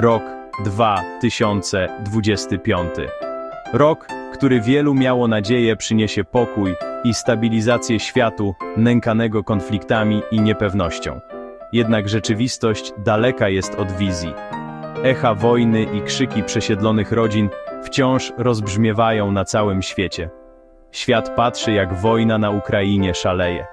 Rok 2025. Rok, który wielu miało nadzieję przyniesie pokój i stabilizację światu nękanego konfliktami i niepewnością. Jednak rzeczywistość daleka jest od wizji. Echa wojny i krzyki przesiedlonych rodzin wciąż rozbrzmiewają na całym świecie. Świat patrzy, jak wojna na Ukrainie szaleje.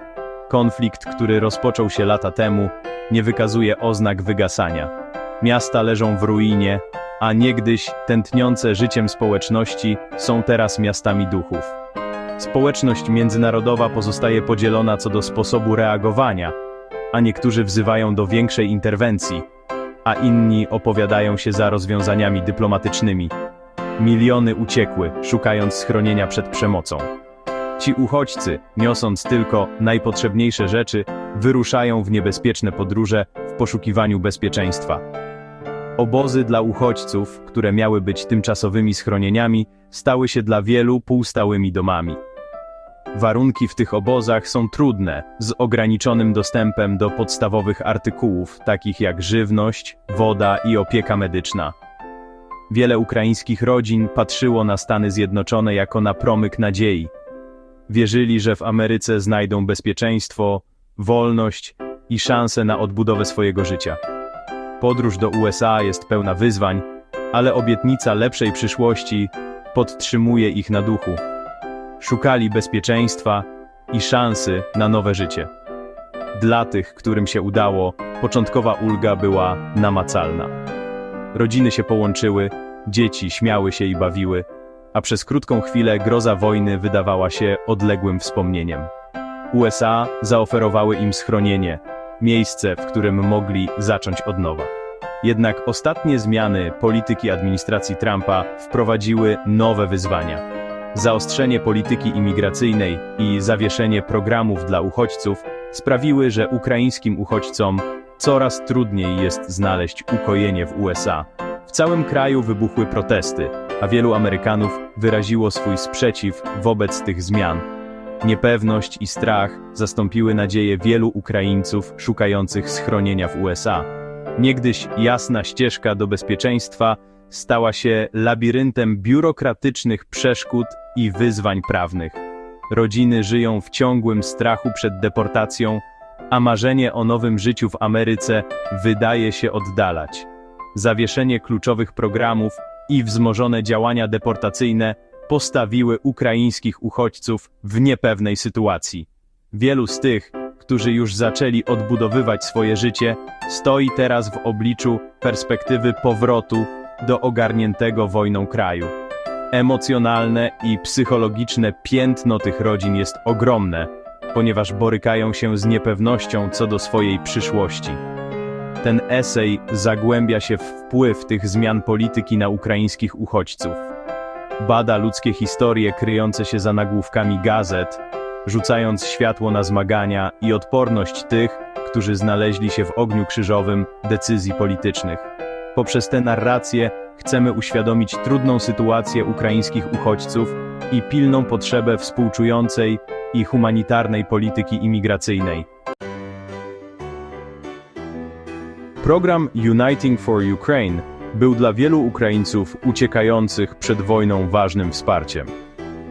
Konflikt, który rozpoczął się lata temu, nie wykazuje oznak wygasania. Miasta leżą w ruinie, a niegdyś tętniące życiem społeczności są teraz miastami duchów. Społeczność międzynarodowa pozostaje podzielona co do sposobu reagowania, a niektórzy wzywają do większej interwencji, a inni opowiadają się za rozwiązaniami dyplomatycznymi. Miliony uciekły, szukając schronienia przed przemocą. Ci uchodźcy, niosąc tylko najpotrzebniejsze rzeczy, wyruszają w niebezpieczne podróże w poszukiwaniu bezpieczeństwa. Obozy dla uchodźców, które miały być tymczasowymi schronieniami, stały się dla wielu półstałymi domami. Warunki w tych obozach są trudne, z ograniczonym dostępem do podstawowych artykułów, takich jak żywność, woda i opieka medyczna. Wiele ukraińskich rodzin patrzyło na Stany Zjednoczone jako na promyk nadziei. Wierzyli, że w Ameryce znajdą bezpieczeństwo, wolność i szansę na odbudowę swojego życia. Podróż do USA jest pełna wyzwań, ale obietnica lepszej przyszłości podtrzymuje ich na duchu. Szukali bezpieczeństwa i szansy na nowe życie. Dla tych, którym się udało, początkowa ulga była namacalna. Rodziny się połączyły, dzieci śmiały się i bawiły, a przez krótką chwilę groza wojny wydawała się odległym wspomnieniem. USA zaoferowały im schronienie, miejsce, w którym mogli zacząć od nowa. Jednak ostatnie zmiany polityki administracji Trumpa wprowadziły nowe wyzwania. Zaostrzenie polityki imigracyjnej i zawieszenie programów dla uchodźców sprawiły, że ukraińskim uchodźcom coraz trudniej jest znaleźć ukojenie w USA. W całym kraju wybuchły protesty, a wielu Amerykanów wyraziło swój sprzeciw wobec tych zmian. Niepewność i strach zastąpiły nadzieję wielu Ukraińców szukających schronienia w USA. Niegdyś jasna ścieżka do bezpieczeństwa stała się labiryntem biurokratycznych przeszkód i wyzwań prawnych. Rodziny żyją w ciągłym strachu przed deportacją, a marzenie o nowym życiu w Ameryce wydaje się oddalać. Zawieszenie kluczowych programów i wzmożone działania deportacyjne postawiły ukraińskich uchodźców w niepewnej sytuacji. Wielu z tych, którzy już zaczęli odbudowywać swoje życie, stoi teraz w obliczu perspektywy powrotu do ogarniętego wojną kraju. Emocjonalne i psychologiczne piętno tych rodzin jest ogromne, ponieważ borykają się z niepewnością co do swojej przyszłości. Ten esej zagłębia się w wpływ tych zmian polityki na ukraińskich uchodźców. Bada ludzkie historie kryjące się za nagłówkami gazet, rzucając światło na zmagania i odporność tych, którzy znaleźli się w ogniu krzyżowym decyzji politycznych. Poprzez tę narrację chcemy uświadomić trudną sytuację ukraińskich uchodźców i pilną potrzebę współczującej i humanitarnej polityki imigracyjnej. Program Uniting for Ukraine był dla wielu Ukraińców uciekających przed wojną ważnym wsparciem.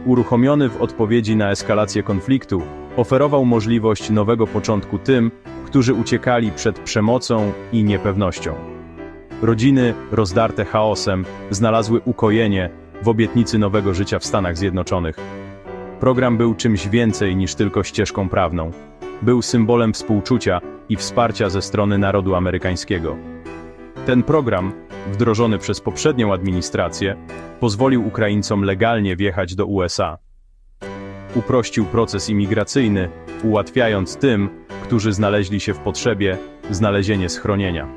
Uruchomiony w odpowiedzi na eskalację konfliktu, oferował możliwość nowego początku tym, którzy uciekali przed przemocą i niepewnością. Rodziny, rozdarte chaosem, znalazły ukojenie w obietnicy nowego życia w Stanach Zjednoczonych. Program był czymś więcej niż tylko ścieżką prawną. Był symbolem współczucia i wsparcia ze strony narodu amerykańskiego. Ten program, wdrożony przez poprzednią administrację, pozwolił Ukraińcom legalnie wjechać do USA. Uprościł proces imigracyjny, ułatwiając tym, którzy znaleźli się w potrzebie, znalezienie schronienia.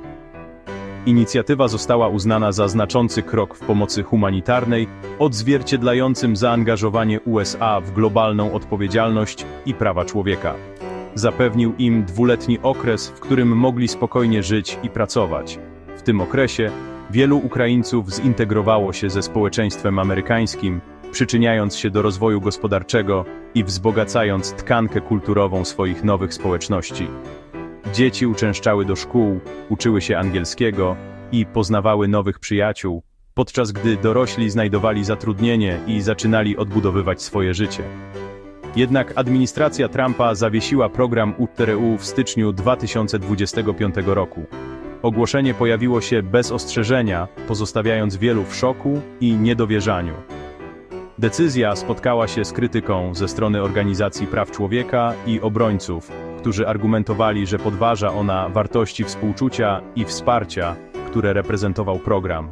Inicjatywa została uznana za znaczący krok w pomocy humanitarnej, odzwierciedlającym zaangażowanie USA w globalną odpowiedzialność i prawa człowieka. Zapewnił im dwuletni okres, w którym mogli spokojnie żyć i pracować. W tym okresie wielu Ukraińców zintegrowało się ze społeczeństwem amerykańskim, przyczyniając się do rozwoju gospodarczego i wzbogacając tkankę kulturową swoich nowych społeczności. Dzieci uczęszczały do szkół, uczyły się angielskiego, i poznawały nowych przyjaciół, podczas gdy dorośli znajdowali zatrudnienie i zaczynali odbudowywać swoje życie. Jednak administracja Trumpa zawiesiła program UTRU w styczniu 2025 roku. Ogłoszenie pojawiło się bez ostrzeżenia, pozostawiając wielu w szoku i niedowierzaniu. Decyzja spotkała się z krytyką ze strony organizacji praw człowieka i obrońców, którzy argumentowali, że podważa ona wartości współczucia i wsparcia, które reprezentował program.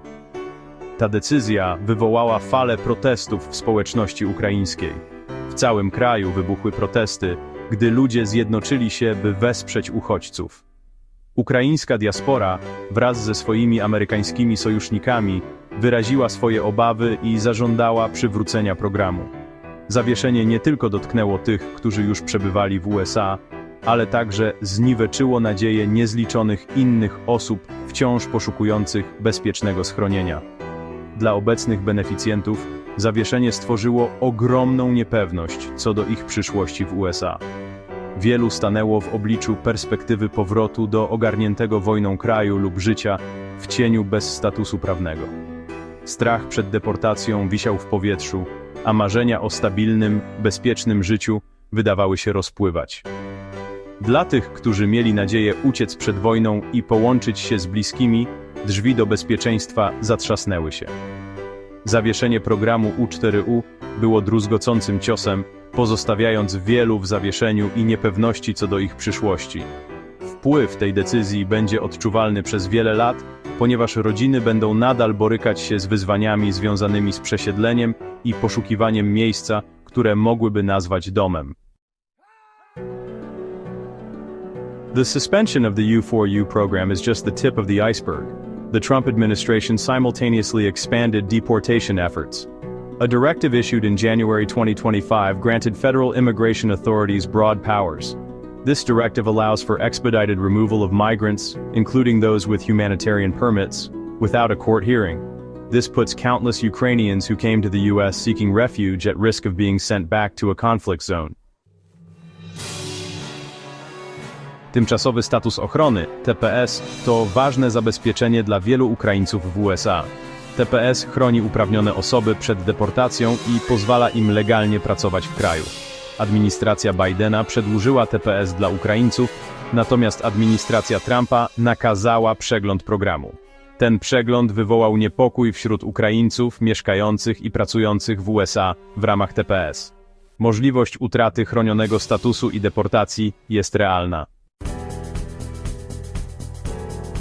Ta decyzja wywołała falę protestów w społeczności ukraińskiej. W całym kraju wybuchły protesty, gdy ludzie zjednoczyli się, by wesprzeć uchodźców. Ukraińska diaspora wraz ze swoimi amerykańskimi sojusznikami wyraziła swoje obawy i zażądała przywrócenia programu. Zawieszenie nie tylko dotknęło tych, którzy już przebywali w USA, ale także zniweczyło nadzieję niezliczonych innych osób wciąż poszukujących bezpiecznego schronienia. Dla obecnych beneficjentów zawieszenie stworzyło ogromną niepewność co do ich przyszłości w USA. Wielu stanęło w obliczu perspektywy powrotu do ogarniętego wojną kraju lub życia w cieniu bez statusu prawnego. Strach przed deportacją wisiał w powietrzu, a marzenia o stabilnym, bezpiecznym życiu wydawały się rozpływać. Dla tych, którzy mieli nadzieję uciec przed wojną i połączyć się z bliskimi, drzwi do bezpieczeństwa zatrzasnęły się. Zawieszenie programu U4U było druzgocącym ciosem, pozostawiając wielu w zawieszeniu i niepewności co do ich przyszłości. Wpływ tej decyzji będzie odczuwalny przez wiele lat, ponieważ rodziny będą nadal borykać się z wyzwaniami związanymi z przesiedleniem i poszukiwaniem miejsca, które mogłyby nazwać domem. The suspension of the U4U program is just the tip of the iceberg. The Trump administration simultaneously expanded deportation efforts. A directive issued in January 2025 granted federal immigration authorities broad powers. This directive allows for expedited removal of migrants, including those with humanitarian permits, without a court hearing. This puts countless Ukrainians who came to the U.S. seeking refuge at risk of being sent back to a conflict zone. Tymczasowy status ochrony, TPS, to ważne zabezpieczenie dla wielu Ukraińców w USA. TPS chroni uprawnione osoby przed deportacją i pozwala im legalnie pracować w kraju. Administracja Bidena przedłużyła TPS dla Ukraińców, natomiast administracja Trumpa nakazała przegląd programu. Ten przegląd wywołał niepokój wśród Ukraińców mieszkających i pracujących w USA w ramach TPS. Możliwość utraty chronionego statusu i deportacji jest realna.